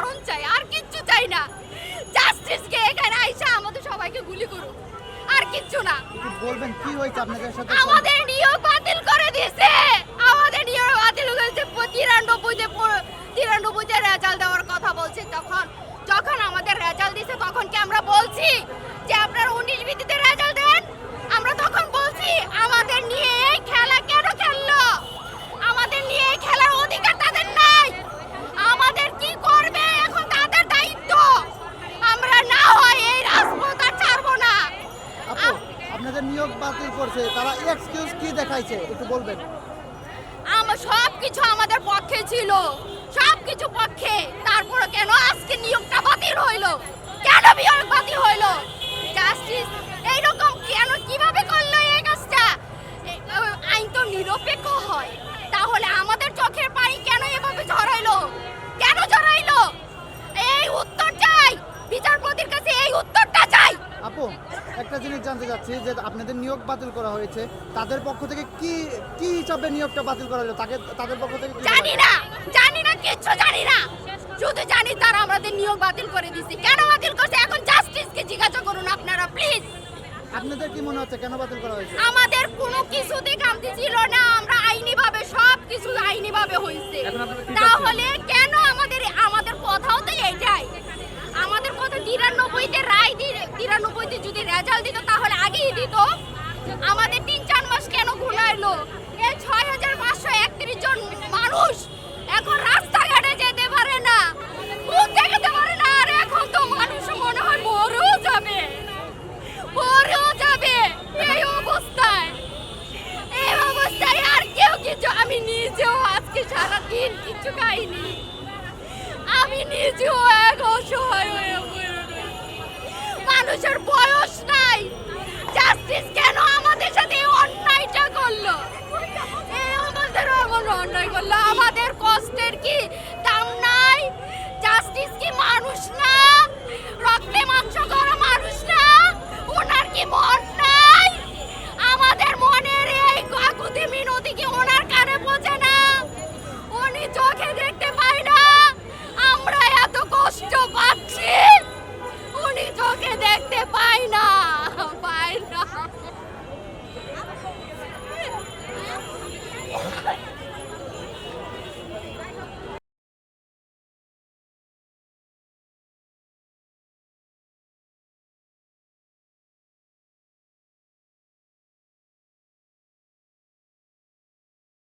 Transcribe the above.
মরণ চাই আর কিচ্ছু চাই না। জাস্টিস কে এখানে আইসা আমাদের সবাইকে গুলি করুক। আর কিচ্ছু না। বলবেন? কি হয়েছে আপনাদের সাথে? আমাদের নিয়োগ বাতিল করে দিয়েছে। বাতিল করছে, তারা এক্সকিউজ কি দেখাইছে, একটু বলবেন? আমার সব কিছু আমাদের পক্ষে ছিল সব কিছু পক্ষে। তারপরে কেন আজকে নিয়োগটা বাতিল হইল? কেন বিয়োগ বাতিল হইল? একটা জিনিস জানতে চাচ্ছি যে আপনাদের নিয়োগ বাতিল করা হয়েছে তাদের পক্ষ থেকে কি কি হিসাবে নিয়োগটা বাতিল করা হলো? তাকে তাদের পক্ষ থেকে জানি না জানি না কিচ্ছু জানি না। শুধু জানি তারা আমাদের নিয়োগ বাতিল করে দিছে কেন বাতিল করছে? এখন জাস্টিসকে জিজ্ঞাসা করুন আপনারা প্লিজ আপনাদের কি মনে হচ্ছে কেন বাতিল করা হয়েছে? আমাদের কোনো নিজেও আজকে সারা দিন কিছু খাইনি। আমি নিজেও এক অসহায় হয়ে মানুষের বয়স নাই। জাস্টিস কেন আমাদের সাথে অন্যায়টা করল? আমাদের অন্যায় করল। আমাদের কষ্টের কি?